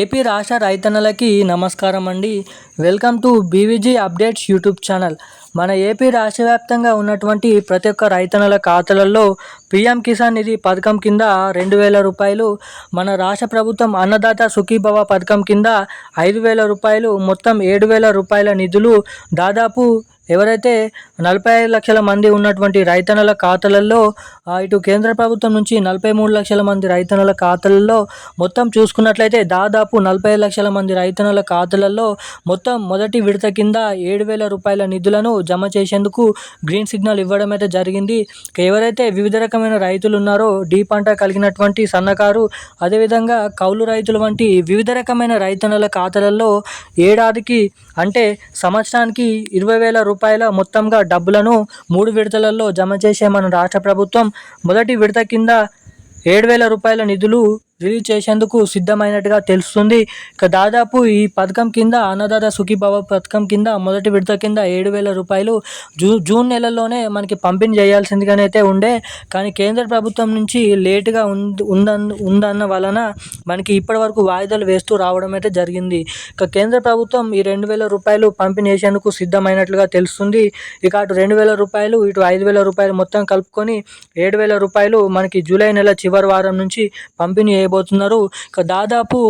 AP రాష్ట్ర రైతన్నలకి నమస్కారం అండి welcome to BVG updates YouTube channel. మన ఏపీ రాష్ట్ర వ్యాప్తంగా ఉన్నటువంటి ప్రతి ఒక్క రైతన్నల ఖాతాలలో పీఎం కిసాన్ నిధి పథకం కింద రెండు వేల రూపాయలు మన రాష్ట్ర ప్రభుత్వం అన్నదాత సుఖీభవ పథకం కింద ఐదు వేల రూపాయలు మొత్తం ఏడు వేల రూపాయల నిధులు దాదాపు ఎవరైతే నలభై ఐదు లక్షల మంది ఉన్నటువంటి రైతన్నల ఖాతాలలో ఇటు కేంద్ర ప్రభుత్వం నుంచి నలభై మూడు లక్షల మంది రైతన్నల ఖాతాలలో మొత్తం చూసుకున్నట్లయితే దాదాపు నలభై లక్షల మంది రైతన్నల ఖాతాలలో మొత్తం మొదటి విడత కింద ఏడు వేల రూపాయల నిధులను జమ చేసేందుకు గ్రీన్ సిగ్నల్ ఇవ్వడం అయితే జరిగింది ఎవరైతే వివిధ రకమైన రైతులు ఉన్నారో డీ పంట కలిగినటువంటి సన్నకారు అదేవిధంగా కౌలు రైతులు వంటి వివిధ రకమైన రైతన్నల ఖాతాలలో ఏడాదికి అంటే సంవత్సరానికి ఇరవై వేల రూపాయల మొత్తంగా డబ్బులను మూడు విడతలలో జమ చేసే మన రాష్ట్ర ప్రభుత్వం మొదటి విడత కింద ఏడు వేల రూపాయల నిధులు రిలీజ్ చేసేందుకు సిద్ధమైనట్టుగా తెలుస్తుంది. ఇక దాదాపు ఈ పథకం కింద అన్నదాత సుఖీభావ పథకం కింద మొదటి విడత కింద ఏడు వేల రూపాయలు జూ జూన్ నెలలోనే మనకి పంపిణీ చేయాల్సిందిగానే అయితే ఉండే. కానీ కేంద్ర ప్రభుత్వం నుంచి లేటుగా ఉందన్న ఉందన్న వలన మనకి ఇప్పటి వరకు వాయిదాలు వేస్తూ రావడం అయితే జరిగింది. ఇక కేంద్ర ప్రభుత్వం ఈ రెండు వేల రూపాయలు పంపిణీ చేసేందుకు సిద్ధమైనట్లుగా తెలుస్తుంది. ఇక అటు రెండు వేల రూపాయలు ఇటు ఐదు వేల రూపాయలు మొత్తం కలుపుకొని ఏడు వేల రూపాయలు మనకి జూలై నెల చివరి వారం నుంచి పంపిణీ చేయబోతున్నారు ఇక దాదాపు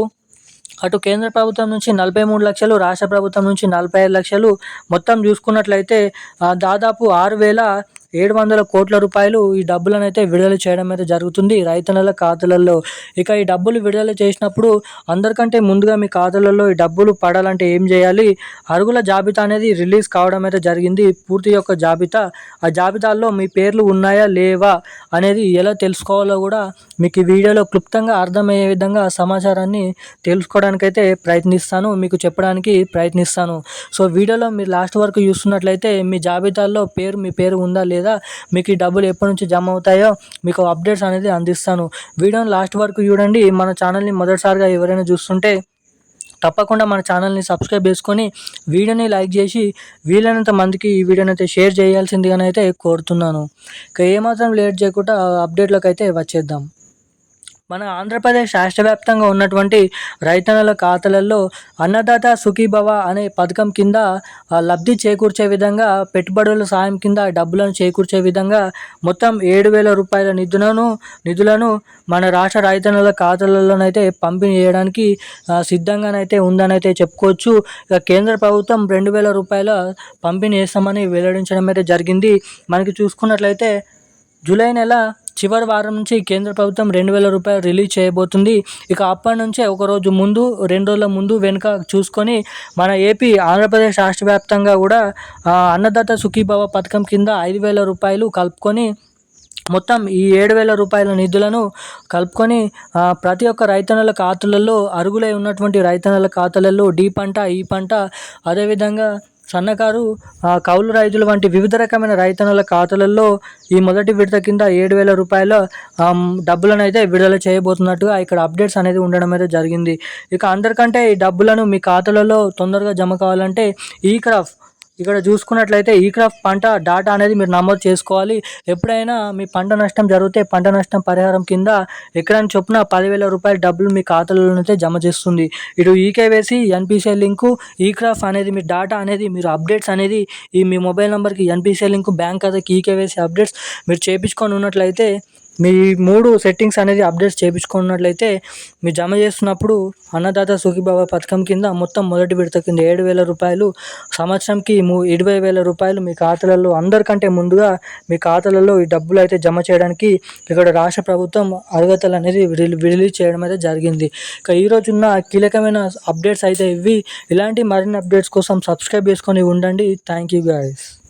అటు కేంద్ర ప్రభుత్వం నుంచి నలభై మూడు లక్షలు రాష్ట్ర ప్రభుత్వం నుంచి నలభై ఐదు లక్షలు మొత్తం చూసుకున్నట్లయితే దాదాపు ఆరు వేల ఏడు వందల కోట్ల రూపాయలు ఈ డబ్బులను అయితే విడుదల చేయడం అయితే జరుగుతుంది. రైతన్నల ఖాతాలలో ఇక ఈ డబ్బులు విడుదల చేసినప్పుడు అందరికంటే ముందుగా మీ ఖాతాలలో ఈ డబ్బులు పడాలంటే ఏం చేయాలి? అరుగుల జాబితా అనేది రిలీజ్ కావడం అయితే జరిగింది. పూర్తి యొక్క జాబితా. ఆ జాబితాలో మీ పేర్లు ఉన్నాయా? లేవా? అనేది ఎలా తెలుసుకోవాలో కూడా మీకు ఈ వీడియోలో క్లుప్తంగా అర్థమయ్యే విధంగా సమాచారాన్ని తెలుసుకోవడానికైతే ప్రయత్నిస్తాను. మీకు చెప్పడానికి ప్రయత్నిస్తాను. సో వీడియోలో మీరు లాస్ట్ వరకు చూస్తున్నట్లయితే మీ జాబితాల్లో పేరు మీ పేరు ఉందా లేదా లేదా మీకు ఈ డబ్బులు ఎప్పటి నుంచి జమ అవుతాయో మీకు అప్డేట్స్ అనేది అందిస్తాను. వీడియోని లాస్ట్ వరకు చూడండి. మన ఛానల్ని మొదటిసారిగా ఎవరైనా చూస్తుంటే తప్పకుండా మన ఛానల్ని సబ్స్క్రైబ్ చేసుకొని వీడియోని లైక్ చేసి వీలైనంత మందికి ఈ వీడియోని అయితే షేర్ చేయాల్సిందిగానైతే కోరుతున్నాను. ఇక ఏమాత్రం లేట్ చేయకుండా అప్డేట్లోకి అయితే వచ్చేద్దాం. మన ఆంధ్రప్రదేశ్ రాష్ట్ర వ్యాప్తంగా ఉన్నటువంటి రైతన్నల ఖాతాలలో అన్నదాత సుఖీభవ అనే పథకం కింద లబ్ధి చేకూర్చే విధంగా పెట్టుబడుల సాయం కింద డబ్బులను చేకూర్చే విధంగా మొత్తం ఏడు వేల రూపాయల నిధులను నిధులను మన రాష్ట్ర రైతన్నల ఖాతాలలోనైతే పంపిణీ చేయడానికి సిద్ధంగానైతే ఉందని అయితే చెప్పుకోవచ్చు. ఇక కేంద్ర ప్రభుత్వం రెండు వేల రూపాయల పంపిణీ చేస్తామని వెల్లడించడం అయితే జరిగింది. మనకి చూసుకున్నట్లయితే జూలై నెల చివరి వారం నుంచి కేంద్ర ప్రభుత్వం రెండు వేల రూపాయలు రిలీజ్ చేయబోతుంది. ఇక అప్పటి నుంచే ఒకరోజు ముందు రెండు రోజుల ముందు వెనుక చూసుకొని మన ఏపీ ఆంధ్రప్రదేశ్ రాష్ట్ర వ్యాప్తంగా కూడా అన్నదాత సుఖీభావ పథకం కింద ఐదు వేల రూపాయలు కలుపుకొని మొత్తం ఈ ఏడు వేల రూపాయల నిధులను కలుపుకొని ప్రతి ఒక్క రైతన్నల ఖాతాలలో అరుగులై ఉన్నటువంటి రైతన్నల ఖాతాలలో డీ పంట ఈ పంట అదేవిధంగా సన్నకారు కౌలు రైతులు వంటి వివిధ రకమైన రైతన్నల ఖాతాలలో ఈ మొదటి విడత కింద ఏడు వేల రూపాయల డబ్బులను అయితే విడుదల చేయబోతున్నట్టుగా ఇక్కడ అప్డేట్స్ అనేది ఉండడం అయితే జరిగింది. ఇక అందరికంటే ఈ డబ్బులను మీ ఖాతాలలో తొందరగా జమ కావాలంటే ఈ క్రాఫ్ ఇక్కడ చూసుకున్నట్లయితే ఈ క్రాఫ్ పంట డాటా అనేది మీరు నమోదు చేసుకోవాలి. ఎప్పుడైనా మీ పంట నష్టం జరిగితే పంట నష్టం పరిహారం కింద ఎక్కడైనా చొప్పున పదివేల రూపాయల డబ్బులు మీ ఖాతాలోనైతే జమ చేస్తుంది. ఇటు ఈకేవేసి ఎన్పిసిఐ లింకు ఈ క్రాఫ్ అనేది మీ డాటా అనేది మీరు అప్డేట్స్ అనేది ఈ మీ మొబైల్ నెంబర్కి ఎన్పిసిఐ లింకు బ్యాంక్ ఖాతాకి ఈకేవేసి అప్డేట్స్ మీరు చేయించుకొని ఉన్నట్లయితే మీ మూడు సెట్టింగ్స్ అనేది అప్డేట్స్ చేయించుకున్నట్లయితే మీరు జమ చేస్తున్నప్పుడు అన్నదాత సుఖీభావ పథకం కింద మొత్తం మొదటి విడత కింద ఏడు వేల రూపాయలు సంవత్సరంకి ఇరవై వేల రూపాయలు మీ ఖాతాలలో అందరికంటే ముందుగా మీ ఖాతాలలో ఈ డబ్బులు అయితే జమ చేయడానికి ఇక్కడ రాష్ట్ర ప్రభుత్వం అర్హతలు అనేది రిలీజ్ చేయడం అయితే జరిగింది. ఇక ఈరోజు ఉన్న కీలకమైన అప్డేట్స్ అయితే ఇవి. ఇలాంటి మరిన్ని అప్డేట్స్ కోసం సబ్స్క్రైబ్ చేసుకొని ఉండండి. Thank you guys